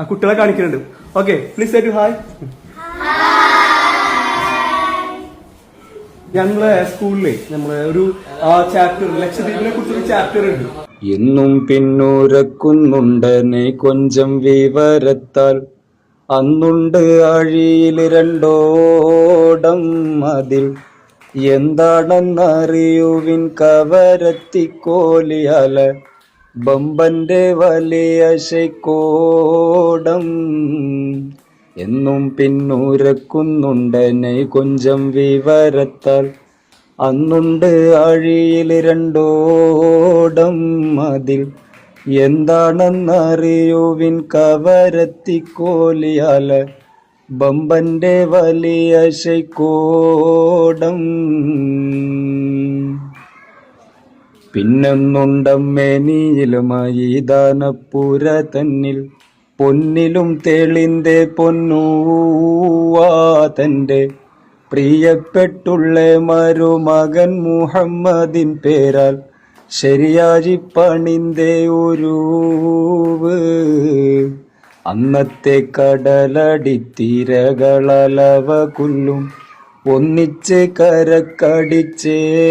ആ കുട്ടികളെ കാണിക്കുന്നുണ്ട്. Okay please say to hi ഞങ്ങളെ സ്കൂളിലെ നമ്മളെ ഒരു ചാപ്റ്റർ ലക്ഷദ്വീപിനെ കുറിച്ചൊരു ചാപ്റ്റർ ഉണ്ട്. എന്നും പിന്നുരക്കുന്നുണ്ടനെ കൊഞ്ചം വിവരത്താൽ. അന്നുണ്ട് ആഴിയിൽ രണ്ടോടം അതിൽ എന്താണെന്നറിയുവിൻ കവരത്തിക്കോലിയാല ബമ്പന്റെ വലിയ ശൈക്കോടം എന്നും പിന്നുരക്കുന്നുണ്ടനെ കൊഞ്ചം വിവരത്താൽ. അന്നുണ്ട് അഴിയിൽ രണ്ടോടം അതിൽ. എന്താണെന്നറിയുവിൻ കവരത്തിക്കോലിയാല ബമ്പന്റെ വലിയ ശൈക്കോടം പിന്നൊന്നുണ്ടമ്മേനിയിലുമായി ദാനപ്പുര തന്നിൽ പൊന്നിലും തെളിന്റെ പൊന്നൂവാ തന്റെ പ്രിയപ്പെട്ടുള്ള മരുമകൻ മുഹമ്മദിൻ പേരാൽ ശരിയാജി പണിന്തേ ഒരു അന്നത്തെ കടലടിത്തിരകളലവ കൊല്ലും. ഒന്നിച്ച് കരക്കടിച്ചേ